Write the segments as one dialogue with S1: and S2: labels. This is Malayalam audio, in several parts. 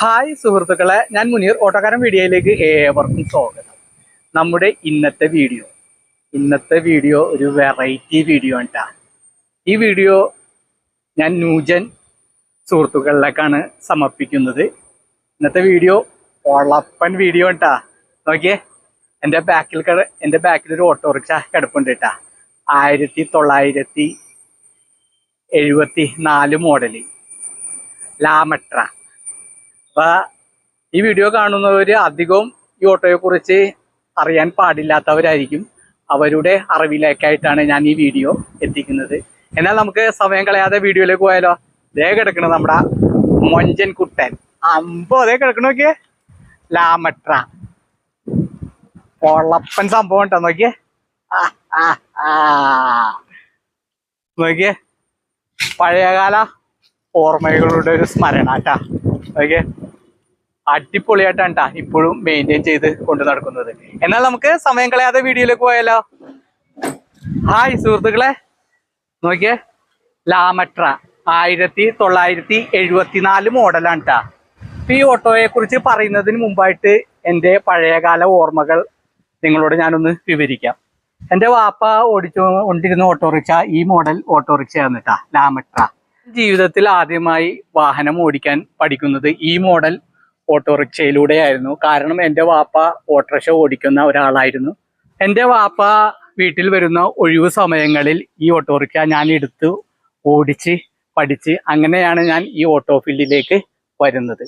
S1: ഹായ് സുഹൃത്തുക്കളെ ഞാൻ മുനീർ. ഓട്ടോക്കാരൻ വീഡിയോയിലേക്ക് ഏവർക്കും സ്വാഗതം. നമ്മുടെ ഇന്നത്തെ വീഡിയോ. ഇന്നത്തെ വീഡിയോ ഒരു വെറൈറ്റി വീഡിയോ ആണ് ഈ വീഡിയോ ഞാൻ ന്യൂജൻ സുഹൃത്തുക്കളിലേക്കാണ് സമർപ്പിക്കുന്നത്. ഇന്നത്തെ വീഡിയോ ഒളപ്പൻ വീഡിയോ ഉണ്ടാ നോക്കിയേ എന്റെ ബാക്കിൽ കട എന്റെ ബാക്കിൽ ഒരു ഓട്ടോറിക്ഷ കിടപ്പുണ്ട് കേട്ടാ. ആയിരത്തി തൊള്ളായിരത്തി എഴുപത്തി നാല് മോഡൽ ലാമട്ര. അപ്പൊ ഈ വീഡിയോ കാണുന്നവര് അധികവും ഈ ഓട്ടോയെ കുറിച്ച് അറിയാൻ പാടില്ലാത്തവരായിരിക്കും. അവരുടെ അറിവിലേക്കായിട്ടാണ് ഞാൻ ഈ വീഡിയോ എത്തിക്കുന്നത്. എന്നാൽ നമുക്ക് സമയം കളയാതെ വീഡിയോയിലേക്ക് പോയാലോ? ദേ കിടക്കണ നമ്മുടെ മൊഞ്ചൻ കുട്ടൻ. അമ്പോ അതേ കിടക്കണ നോക്കിയേ. ലാമട്ര. പൊള്ളപ്പൻ സംഭവം ഉണ്ടോ നോക്കിയേ. നോക്കിയേ. പഴയകാല ഓർമ്മകളുടെ ഒരു സ്മരണ കേട്ടാ. ഓക്കെ. അടിപൊളിയായിട്ടാണ് ട്ടാ ഇപ്പോഴും മെയിന്റെയിൻ ചെയ്ത് കൊണ്ടു നടക്കുന്നത്. എന്നാൽ നമുക്ക് സമയം കളയാതെ വീഡിയോയിലേക്ക് പോയാലോ? ഹായ് സുഹൃത്തുക്കളെ. നോക്കിയേ. ലാമട്ര ആയിരത്തി തൊള്ളായിരത്തി എഴുപത്തിനാല് മോഡലാണ് ട്ടാ. ഇപ്പൊ ഈ ഓട്ടോയെ കുറിച്ച് പറയുന്നതിന് മുമ്പായിട്ട് എന്റെ പഴയകാല ഓർമ്മകൾ നിങ്ങളോട് ഞാനൊന്ന് വിവരിക്കാം. എന്റെ വാപ്പ ഓടിച്ചു കൊണ്ടിരുന്ന ഓട്ടോറിക്ഷ ഈ മോഡൽ ഓട്ടോറിക്ഷയാണ് കേട്ടാ ലാമട്ര. ജീവിതത്തിൽ ആദ്യമായി വാഹനം ഓടിക്കാൻ പഠിക്കുന്നത് ഈ മോഡൽ ഓട്ടോറിക്ഷയിലൂടെയായിരുന്നു. കാരണം എന്റെ വാപ്പ ഓട്ടോറിക്ഷ ഓടിക്കുന്ന ഒരാളായിരുന്നു. എന്റെ വാപ്പ വീട്ടിൽ വരുന്ന ഒഴിവു സമയങ്ങളിൽ ഈ ഓട്ടോറിക്ഷ ഞാൻ എടുത്ത് ഓടിച്ച് പഠിച്ച് അങ്ങനെയാണ് ഞാൻ ഈ ഓട്ടോ ഫീൽഡിലേക്ക് വരുന്നത്.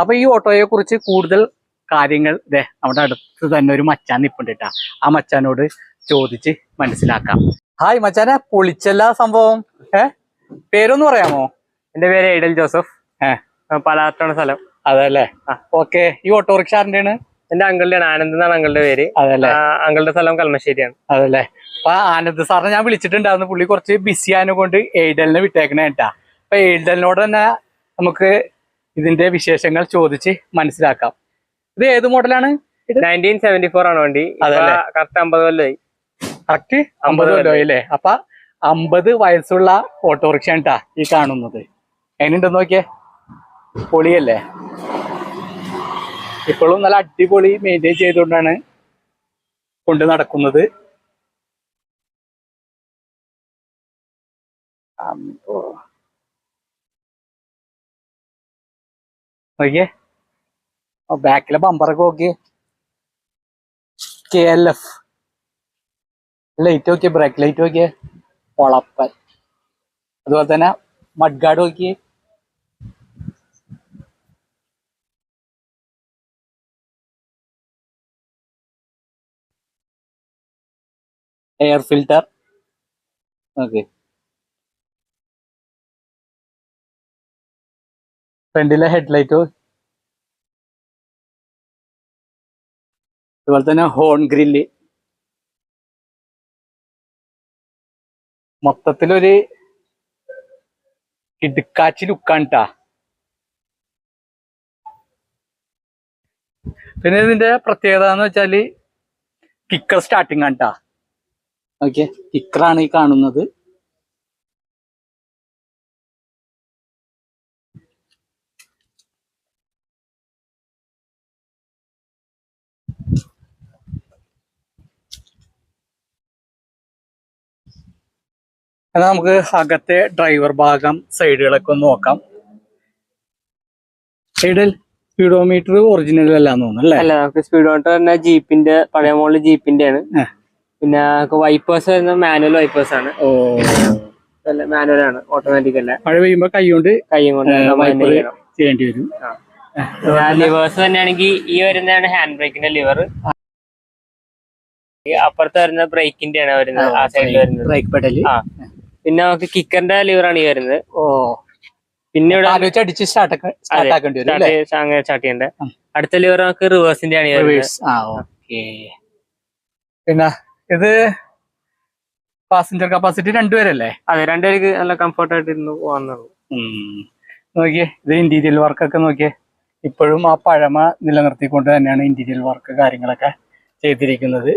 S1: അപ്പോൾ ഈ ഓട്ടോയെ കുറിച്ച് കൂടുതൽ കാര്യങ്ങൾ ദേ നമ്മുടെ അടുത്ത് തന്നെ ഒരു മച്ചാൻ നിപ്പുണ്ട് ട്ടാ ആ മച്ചാനോട് ചോദിച്ച് മനസ്സിലാക്കാം. ഹായ് മച്ചാനെ പൊളിച്ചല്ല സംഭവം? ഏ? പേരൊന്ന് പറയാമോ?
S2: എന്റെ പേര് എയ്ഡൽ ജോസഫ്. പലാത്താണ് സ്ഥലം.
S1: അതല്ലേ? ഓക്കെ. ഈ ഓട്ടോറിക്ഷ ആണ്
S2: എന്റെ അങ്കിളുടെ ആണ് ആനന്ദ് എന്നാണ് അങ്കിളുടെ പേര്.
S1: അതല്ലേ?
S2: അങ്കളുടെ സ്ഥലം കൽമശ്ശേരിയാണ്.
S1: അതല്ലേ? അപ്പൊ ആനന്ദ് സാറിനെ ഞാൻ വിളിച്ചിട്ടുണ്ടായിരുന്നു. പുള്ളി കുറച്ച് ബിസി ആയതിനെ കൊണ്ട് എയ്ഡലിനെ വിട്ടേക്കണേ കേട്ടാ. അപ്പൊ എയ്ഡലിനോട് തന്നെ നമുക്ക് ഇതിന്റെ വിശേഷങ്ങൾ ചോദിച്ച് മനസ്സിലാക്കാം. ഇത് ഏത് മോഡലാണ്?
S2: നയന്റീൻ സെവന്റി ഫോർ ആണ് വണ്ടി.
S1: അതല്ലേ?
S2: കറക്റ്റ് അമ്പത് കൊല്ലമായി
S1: കറക്റ്റ് അമ്പത് കൊല്ലമായി അല്ലേ? അപ്പൊ അമ്പത് വയസ്സുള്ള ഓട്ടോറിക്ഷ കേട്ടാ ഈ കാണുന്നത്. എങ്ങനെയുണ്ടെന്ന് നോക്കിയേ? പൊളിയല്ലേ? ഇപ്പോഴും നല്ല അടിപൊളി മെയിന്റെയിൻ ചെയ്തുകൊണ്ടാണ് കൊണ്ട് നടക്കുന്നത്. നോക്കിയേ? ബാക്കിലെ ബമ്പറൊക്കെ നോക്കിയേ. കെ എൽ എഫ് ലൈറ്റ് നോക്കിയേ ബ്രേക്ക് ലൈറ്റ് നോക്കിയേ. പൊളപ്പൻ. അതുപോലെ തന്നെ മഡ്ഗാർഡ് നോക്കിയേ. എയർ ഫിൽറ്റർ ഓക്കെ ഫ്രണ്ടിലെ ഹെഡ്ലൈറ്റ്. അതുപോലെ തന്നെ ഹോൺ ഗ്രില്ല്. മൊത്തത്തിലൊരു ഇടുക്കാച്ചി ലുക്കാണ് പിന്നെ ഇതിന്റെ പ്രത്യേകത എന്ന് വെച്ചാൽ കിക്കർ സ്റ്റാർട്ടിങ് ആണ് ഓക്കെ കിക്കറാണ് ഈ കാണുന്നത്. എന്നാൽ നമുക്ക് അകത്തെ ഡ്രൈവർ ഭാഗം സൈഡുകളൊക്കെ ഒന്ന് നോക്കാം. സൈഡിൽ സ്പീഡോമീറ്റർ ഒറിജിനൽ അല്ലാന്ന് തോന്നുന്നു അല്ലേ?
S2: അല്ല നമുക്ക് സ്പീഡോമീറ്റർ തന്നെ ജീപ്പിന്റെ പഴയ മോഡൽ ജീപ്പിന്റെ ആണ്. പിന്നെ വൈപ്പേഴ്സ് വരുന്ന മാനുവൽ വൈപ്പേഴ്സ് ആണ്.
S1: ഓ.
S2: മാനുവൽ ആണ് ഓട്ടോമാറ്റിക് അല്ല.
S1: മഴ പെയ്യുമ്പോ കൈ കൊണ്ട്
S2: കൈയും കൊണ്ട്
S1: ചെയ്യേണ്ടി വരും.
S2: ലിവേഴ്സ് തന്നെയാണെങ്കിൽ ഈ വരുന്നതാണ് ഹാൻഡ് ബ്രേക്കിന്റെ ലിവർ അപ്പുറത്ത് വരുന്ന ബ്രേക്കിന്റെ ആണ് വരുന്നത് ആ സൈഡിൽ വരുന്നത്.
S1: ബ്രേക്ക് പെഡൽ
S2: ആ. പിന്നെ നമുക്ക് കിക്കറിന്റെ ലിവർ ആണ് ഈ വരുന്നത്.
S1: ഓ.
S2: പിന്നെ ഇവിടെ
S1: അടിച്ച് സ്റ്റാർട്ട് സ്റ്റാർട്ട് ആക്കേണ്ടി വരും അല്ലേ?
S2: സ്റ്റാർട്ട് അങ്ങനെ സ്റ്റാർട്ട് ചെയ്യണ്ടേ. അടുത്ത ലിവർ നമുക്ക് റിവേഴ്സിന്റെ ആണ്
S1: പിന്നെ ഇത് പാസഞ്ചർ കപ്പാസിറ്റി രണ്ടുപേരല്ലേ
S2: അതെ രണ്ടുപേർക്ക് നല്ല കംഫർട്ട് ആയിട്ട് ഇരുന്ന് പോകാന്നുള്ളൂ.
S1: നോക്കിയേ ഇത് ഇന്റീരിയൽ വർക്കൊക്കെ നോക്കിയേ. ഇപ്പോഴും ആ പഴമ നിലനിർത്തിക്കൊണ്ട് തന്നെയാണ് ഇന്റീരിയൽ വർക്ക് കാര്യങ്ങളൊക്കെ ചെയ്തിരിക്കുന്നത്.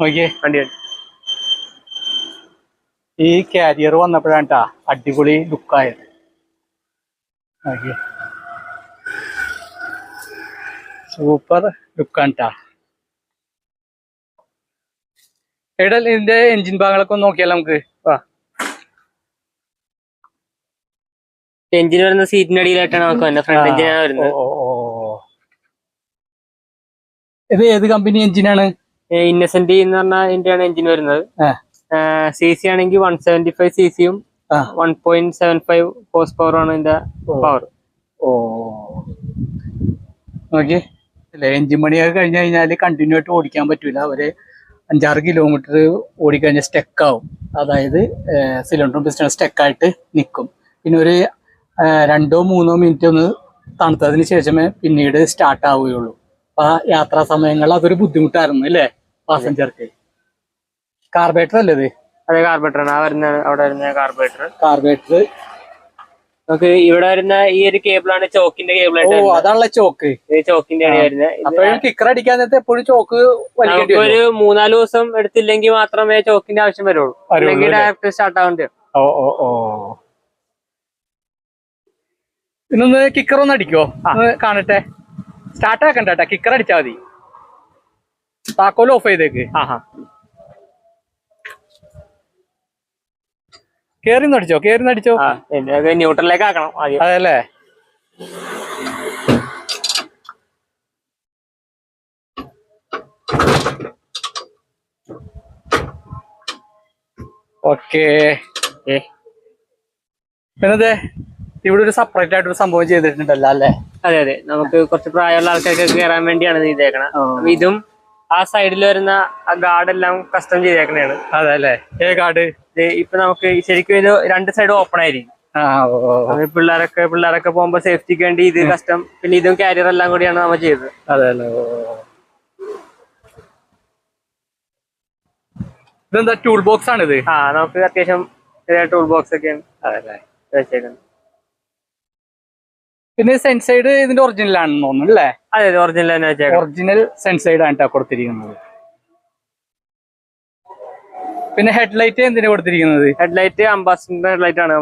S1: നോക്കിയേ.
S2: വണ്ടി
S1: ഈ കാരിയർ വന്നപ്പോഴാണ് കേട്ടാ അടിപൊളി ലുക്കായത് ഓക്കെ സൂപ്പർ ലുക്കാണ് കേട്ടാ എടാ ഇതിന്റെ എഞ്ചിൻ ഭാഗങ്ങളൊക്കെ ഒന്ന് നോക്കിയാലോ നമുക്ക്? വാ.
S2: എഞ്ചിൻ വരുന്ന സീറ്റിന്റെ അടിയിലായിട്ടാണ് നമുക്ക് വരുന്നത് ഫ്രണ്ട് എഞ്ചിനാണ് വരുന്നത്.
S1: ഓ, ഓ. ഇത് ഏത് കമ്പനി എഞ്ചിനാണ്
S2: ഇന്നസെന്റ് എന്ന് പറഞ്ഞ ഇതിന്റെയാണ് എഞ്ചിൻ വരുന്നത്. സി സി ആണെങ്കിൽ വൺ സെവന്റി ഫൈവ് സി സിയും one point seven five horse power ആണ് ഇതിന്റെ പവർ
S1: ഓ. നോക്കി എഞ്ചിൻ പണിയൊക്കെ കഴിഞ്ഞ് കഴിഞ്ഞാൽ കണ്ടിന്യൂ ആയിട്ട് ഓടിക്കാൻ പറ്റൂല. ഒരു അഞ്ചാറ് കിലോമീറ്റർ ഓടിക്കഴിഞ്ഞാൽ സ്റ്റക്ക് ആവും. അതായത് സിലിണ്ടറും പിസ്റ്റൺ സ്റ്റെക്കായിട്ട് നിൽക്കും പിന്നെ ഒരു രണ്ടോ മൂന്നോ മിനിറ്റ് ഒന്ന് തണുത്തതിന് ശേഷമേ പിന്നീട് സ്റ്റാർട്ട് ആവുകയുള്ളൂ. അപ്പൊ ആ യാത്രാ സമയങ്ങളിൽ അതൊരു ബുദ്ധിമുട്ടായിരുന്നു അല്ലേ? പാസഞ്ചർക്ക്. കാർബേറ്റർ അല്ലേ ഇത്?
S2: അതെ കാർബേറ്റർ ആണ്. ആ വരുന്ന അവിടെ വരുന്ന കാർബേറ്റർ
S1: കാർബേറ്റർ
S2: നമുക്ക് ഇവിടെ വരുന്ന ഈ ഒരു കേബിളാണ് ചോക്കിന്റെ കേബിൾ
S1: ഓ
S2: ആയിട്ട്.
S1: അതാണുള്ള ചോക്ക്.
S2: ഇത് ചോക്കിന്റെ ആണ് വരുന്നത്.
S1: അപ്പോഴും കിക്കർ അടിക്കാൻ നേരത്തെ എപ്പോഴും ചോക്ക്
S2: ഒരു മൂന്നാൽ ദിവസം എടുത്തില്ലെങ്കിൽ മാത്രമേ ചോക്കിന്റെ ആവശ്യം വരുള്ളൂ. അല്ലെങ്കിൽ
S1: അല്ലേ?
S2: ഡയറക്റ്റ് സ്റ്റാർട്ട് ആവേണ്ടി
S1: ഓ ഓ ഓ. ഇന്നൊന്ന് കിക്കർ ഒന്ന് അടിക്കോ? കാണട്ടെ. സ്റ്റാർട്ട് ആക്കണ്ട കിക്കർ അടിച്ചാൽ മതി. താക്കോൽ ഓഫ് ചെയ്തേക്ക്
S2: ഹാ
S1: കേറി നടിച്ചോ കേറി നടിച്ചോ
S2: ആ ന്യൂട്രലിലേക്ക് ആക്കണം
S1: അതല്ലേ? ഓക്കേ. പിന്നതെ ഇവിടെ ഒരു സെപ്പറേറ്റ് ആയിട്ട് ഒരു സംഭവം ചെയ്തിട്ടുണ്ടല്ലോ അല്ലേ?
S2: അതെ അതെ. നമുക്ക് കുറച്ച് പ്രായമുള്ള ആൾക്കാർക്ക് കയറാൻ വേണ്ടിയാണ് ഇത് ചെയ്തേക്കണത്
S1: ഓ.
S2: ഇതും ആ സൈഡിൽ വരുന്ന ആ ഗാർഡ് എല്ലാം കസ്റ്റം ചെയ്തേക്കണേണ്
S1: അതെ അല്ലേ ഏ
S2: ഗാർഡ് ഇപ്പൊ നമുക്ക് ശരിക്കും ഇത് രണ്ട് സൈഡും ഓപ്പൺ ആയിരിക്കും. പിള്ളേരൊക്കെ പിള്ളേരൊക്കെ പോകുമ്പോ സേഫ്റ്റിക്ക് വേണ്ടി ഇത് കസ്റ്റം പിന്നെ ഇതും കാരിയർ എല്ലാം കൂടിയാണ് നമ്മൾ ചെയ്തത്.
S1: അതെ അല്ലേ ഓ ഓ, ഓ. ഇതെന്താ ടൂൾ ബോക്സ് ആണ് ഇത്
S2: ആ നമുക്ക് അത്യാവശ്യം ചെറിയ ടൂൾ ബോക്സ് ഒക്കെയാണ്
S1: അല്ലേ
S2: വെച്ചേക്കുന്നത്.
S1: പിന്നെ സെൻസൈഡ് ഇതിന്റെ ഒറിജിനൽ ആണെന്ന് തോന്നുന്നു അല്ലേ?
S2: അതെ ഒറിജിനൽ തന്നെ
S1: ഒറിജിനൽ സെൻസൈഡ് ആണ് കൊടുത്തിരിക്കുന്നത്. പിന്നെ ഹെഡ്ലൈറ്റ് എന്തിനാ കൊടുത്തിരിക്കുന്നത്?
S2: ഹെഡ്ലൈറ്റ് അംബാസിഡർ ഹെഡ്ലൈറ്റ് ആണ്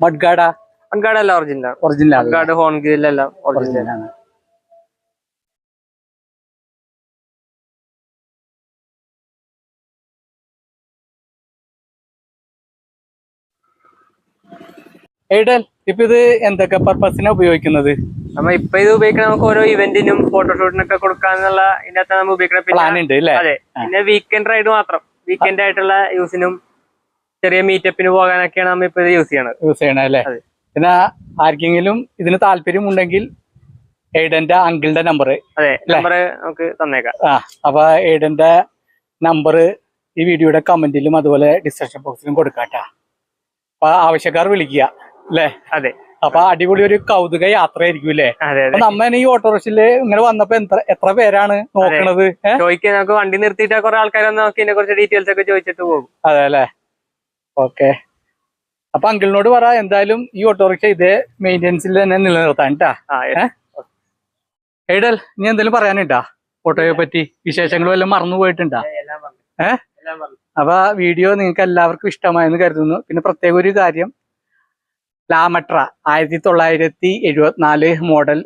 S1: മഡ്ഗാഡ
S2: മഡ്ഗാഡ് അല്ല ഒറിജിനൽ
S1: ഒറിജിനൽ
S2: ഗാർഡ് ഹോൺ ഗ്രില്ലെല്ലാം ഒറിജിനൽ
S1: ആണ്. എയ്ഡൽ ഇപ്പൊ ഇത് എന്തൊക്കെ പർപ്പസിനാ ഉപയോഗിക്കുന്നത്?
S2: നമ്മ ഇപ്പൊ ഇത് ഉപയോഗിക്കണം നമുക്ക് ഓരോ ഇവന്റിനും ഫോട്ടോഷൂട്ടിനൊക്കെ കൊടുക്കാന്നുള്ള ഇതിനകത്ത് നമ്മൾ ഉപയോഗിക്കണം പിന്നെ അതെ. പിന്നെ വീക്കെൻഡ് റൈഡ് മാത്രം. വീക്കെൻഡ് ആയിട്ടുള്ള യൂസിനും ചെറിയ മീറ്റപ്പിന് പോകാനൊക്കെയാണ് നമ്മൾ ഇപ്പൊ ഇത് യൂസ് ചെയ്യണത്.
S1: യൂസ് ചെയ്യണ അല്ലേ. പിന്നെ ആർക്കെങ്കിലും ഇതിന് താല്പര്യം ഉണ്ടെങ്കിൽ എയ്ഡന്റെ അങ്കിളിന്റെ നമ്പർ
S2: അതെ നമ്പർ നമുക്ക് തന്നേക്കാം.
S1: ആ അപ്പൊ എയ്ഡന്റെ നമ്പർ ഈ വീഡിയോയുടെ കമന്റിലും അതുപോലെ ഡിസ്ക്രിപ്ഷൻ ബോക്സിലും കൊടുക്കാട്ടാ. അപ്പൊ ആവശ്യക്കാർ വിളിക്കുക. അല്ലേ
S2: അതെ.
S1: അപ്പൊ അടിപൊളി ഒരു കൗതുക യാത്രയായിരിക്കും അല്ലേ നമ്മ ഈ ഓട്ടോറിക്ഷയിൽ ഇങ്ങനെ വന്നപ്പോ എത്ര എത്ര പേരാണ് നോക്കണത്?
S2: ചോദിക്കാൻ നമുക്ക് വണ്ടി നിർത്തിയിട്ട് കുറെ ആൾക്കാർ വന്ന് നോക്കി ഇതിനെ കുറച്ച് ഡീറ്റെയിൽസ് ഒക്കെ ചോദിച്ചിട്ട് പോകും.
S1: അതെ അല്ലേ ഓക്കെ. അപ്പൊ അങ്കിളിനോട് പറ എന്തായാലും ഈ ഓട്ടോറിക്ഷ ഇതേ മെയിന്റെനൻസിൽ തന്നെ നിലനിർത്താൻ ട്ടാ.
S2: ആ
S1: ഏ? എയ്ഡൽ നീ എന്തെങ്കിലും പറയാനുണ്ടാ? ഓട്ടോയെ പറ്റി വിശേഷങ്ങളും എല്ലാം മറന്നു. പോയിട്ടുണ്ടാ
S2: ഏഹ്
S1: അപ്പൊ വീഡിയോ നിങ്ങൾക്ക് എല്ലാവർക്കും ഇഷ്ടമായെന്ന് കരുതുന്നു. പിന്നെ പ്രത്യേക ഒരു കാര്യം ലാമട്ര ആയിരത്തി തൊള്ളായിരത്തി എഴുപത്തിനാല് മോഡൽ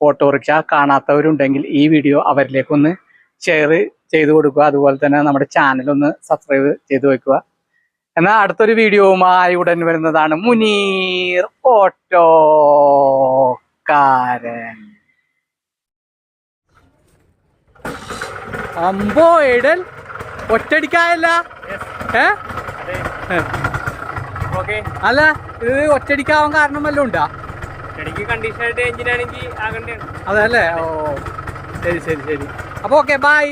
S1: ഓട്ടോറിക്ഷ കാണാത്തവരുണ്ടെങ്കിൽ ഈ വീഡിയോ അവരിലേക്കൊന്ന് ഷെയർ ചെയ്ത് കൊടുക്കുക. അതുപോലെ തന്നെ നമ്മുടെ ചാനൽ ഒന്ന് സബ്സ്ക്രൈബ് ചെയ്ത് വെക്കുക. എന്നാൽ അടുത്തൊരു വീഡിയോവുമായി ഉടൻ വരുന്നതാണ് മുനീർ ഓട്ടോക്കാരൻ. അമ്പോ എടൽ ഒറ്റടിക്കായല്ല ഏ. അല്ല ഇത് ഒറ്റടിക്കാവാൻ കാരണം വല്ലതും ഉണ്ടാ? അതല്ലേ? ഓ ശരി ശരി ശരി. അപ്പൊ ഓക്കെ ബൈ